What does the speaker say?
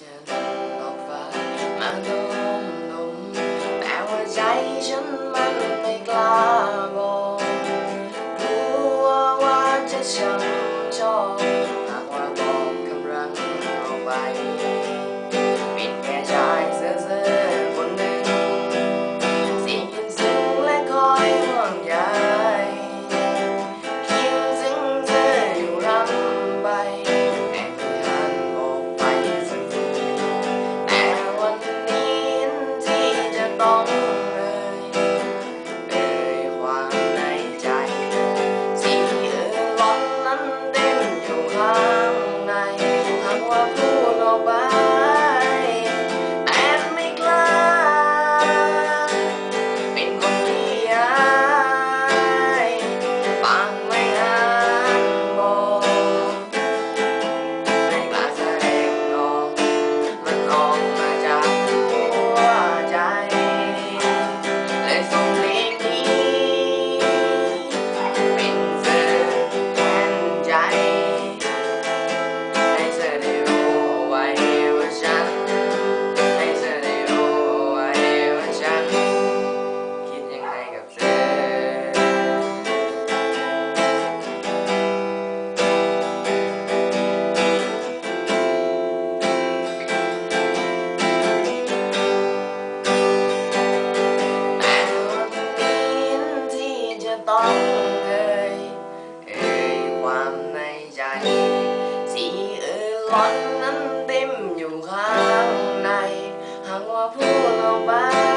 จะลออกฟ้ามาดมดมแต่ว่าใจฉันมันไม่กล้าบอกกลัว่าจะชอก หลอนนั้นติ้มอยู่ข้างใน หางว่าผู้เราบ้าง